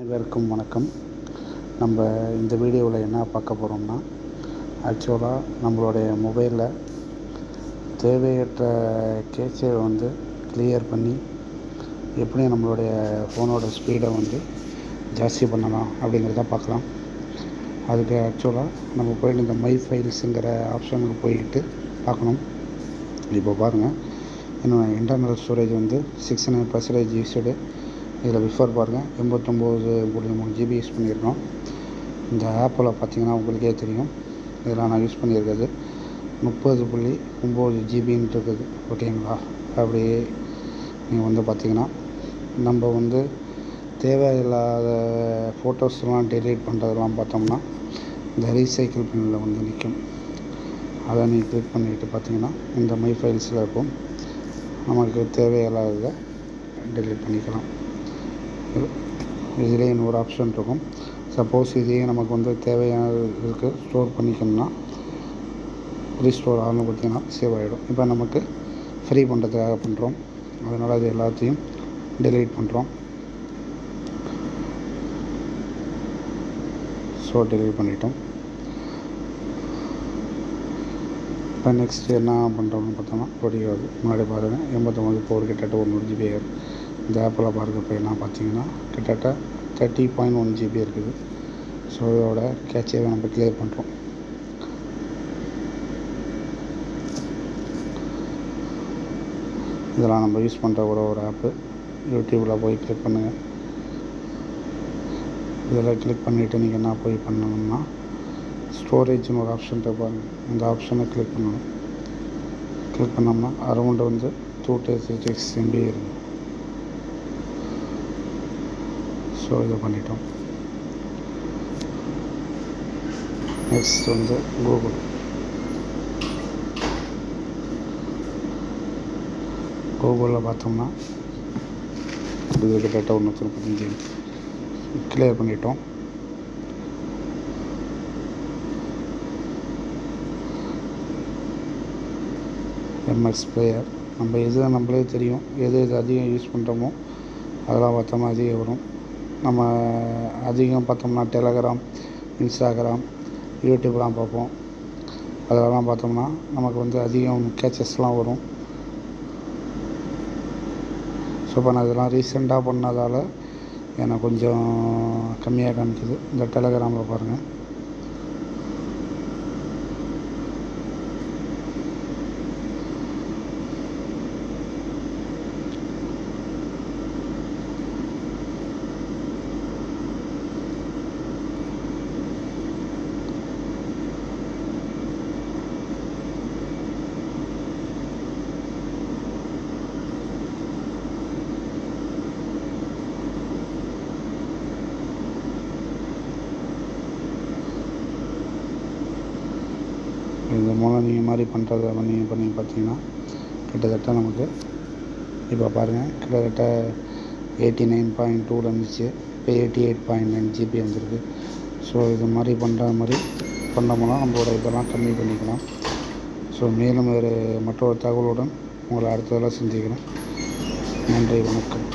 அனைவருக்கும் வணக்கம். நம்ம இந்த வீடியோவில் என்ன பார்க்க போகிறோம்னா ஆக்சுவலாக நம்மளுடைய மொபைலில் தேவையற்ற கேச்சை வந்து கிளியர் பண்ணி எப்படி நம்மளுடைய ஃபோனோட ஸ்பீடை வந்து ஜாஸ்தி பண்ணலாம் அப்படிங்கிறத பார்க்கலாம். அதுக்கு ஆக்சுவலாக நம்ம போயிட்டு இந்த மை ஃபைல்ஸுங்கிற ஆப்ஷனுக்கு போயிட்டு பார்க்கணும். இப்போ பாருங்கள் என்னோடய இன்டர்னல் ஸ்டோரேஜ் வந்து சிக்ஸ் நைன் பர்சன்டேஜ் யூஸ்டு இதில் பிஃபோர் பாருங்கள். எண்பத்தொம்போது புள்ளி மூணு ஜிபி யூஸ் பண்ணியிருக்கோம். இந்த ஆப்பில் பார்த்தீங்கன்னா உங்களுக்கே தெரியும். இதெல்லாம் நான் யூஸ் பண்ணியிருக்கிறது. முப்பது புள்ளி ஒம்பது ஜிபின்னு இருக்குது. ஓகேங்களா அப்படியே நீங்கள் வந்து பார்த்தீங்கன்னா நம்ம வந்து தேவையில்லாத ஃபோட்டோஸ்லாம் டெலீட் பண்ணுறதெல்லாம் பார்த்தோம்னா இந்த ரீசைக்கிள் பின்னில் வந்து நிற்கும். அதை நீங்கள் கிளிக் பண்ணிட்டு பார்த்தீங்கன்னா இந்த மை ஃபைல்ஸில் இருக்கும். நமக்கு தேவையில்லாததை டெலீட் பண்ணிக்கலாம். இதிலே இன்னொரு ஆப்ஷன் இருக்கும். சப்போஸ் இதையே நமக்கு வந்து தேவையானதுக்கு ஸ்டோர் பண்ணிக்கணும்னா ரீஸ்டோர் ஆகணும் பார்த்தீங்கன்னா சேவ் ஆகிடும் இப்போ நமக்கு ஃப்ரீ பண்ணுறதுக்காக பண்ணுறோம் அதனால் அது எல்லாத்தையும் டெலீட் பண்ணுறோம் ஸோ டெலிவரி பண்ணிட்டோம். இப்போ நெக்ஸ்ட் என்ன பண்ணுறோம்னு பார்த்தோம்னா வீடியோ முன்னாடி பாருங்கள் எண்பத்தொம்பது ஃபோர் ஒரு கிட்டத்தட்ட ஒரு நூறு ஜிபி இந்த ஆப்பில் பாருங்க இப்போ என்ன பார்த்தீங்கன்னா கிட்டத்தட்ட தேர்ட்டி பாயிண்ட் ஒன் ஜிபி இருக்குது. ஸோ இதோட கேட்சை நம்ம கிளியர் பண்ணுறோம் இதெல்லாம் நம்ம யூஸ் பண்ணுற ஒரு ஒரு ஆப்பு யூடியூப்பில் போய் கிளிக் பண்ணுங்கள் இதெல்லாம் கிளிக் பண்ணிவிட்டு நீங்கள் என்ன போய் பண்ணணும்னா ஸ்டோரேஜ்னு ஒரு ஆப்ஷன் பாருங்கள் இந்த ஆப்ஷனை கிளிக் பண்ணணும். கிளிக் பண்ணோம்னா அரௌண்டு வந்து டூ டேஸ் சிக்ஸ் எம்பி இருக்கும் ஸோ இதை பண்ணிட்டோம். நெக்ஸ்ட் வந்து கூகுள் கூகுளில் பார்த்தோம்னா இது கிட்டத்தட்ட ஒரு நூற்றி முப்பத்தஞ்சு கிளியர் பண்ணிட்டோம் எம்எஸ் பிளேயர் நம்ம எது நம்மளே தெரியும் எது எது அதிகம் யூஸ் பண்ணுறோமோ அதெல்லாம் பார்த்தோம்னா அதிகம் வரும். நம்ம அதிகம் பார்த்தோம்னா டெலகிராம் இன்ஸ்டாகிராம் யூடியூப்லாம் பார்ப்போம். அதெல்லாம் பார்த்தோம்னா நமக்கு வந்து அதிகம் கேச்சஸ்லாம் வரும். ஸோ இப்போ நான் இதெல்லாம் ரீசெண்டாக பண்ணதால் எனக்கு கொஞ்சம் கம்மியாக காமிக்குது. இந்த டெலகிராமில் பாருங்கள் இது மூலம் நீங்கள் மாதிரி பண்ணுறத பண்ணி பண்ணி பார்த்தீங்கன்னா கிட்டத்தட்ட நமக்கு இப்போ பாருங்கள் கிட்டத்தட்ட எயிட்டி நைன் பாயிண்ட் டூவில் இருந்துச்சு. இப்போ eighty eight point nine GB வந்துருக்கு. ஸோ இது மாதிரி பண்ணுற மாதிரி பண்ணோம்னா நம்மளோட இதெல்லாம் கம்மி பண்ணிக்கலாம். ஸோ மேலும் வேறு மற்றொரு தகவலுடன் உங்களை அடுத்ததெல்லாம் செஞ்சுக்கிறேன் நன்றி வணக்கம்.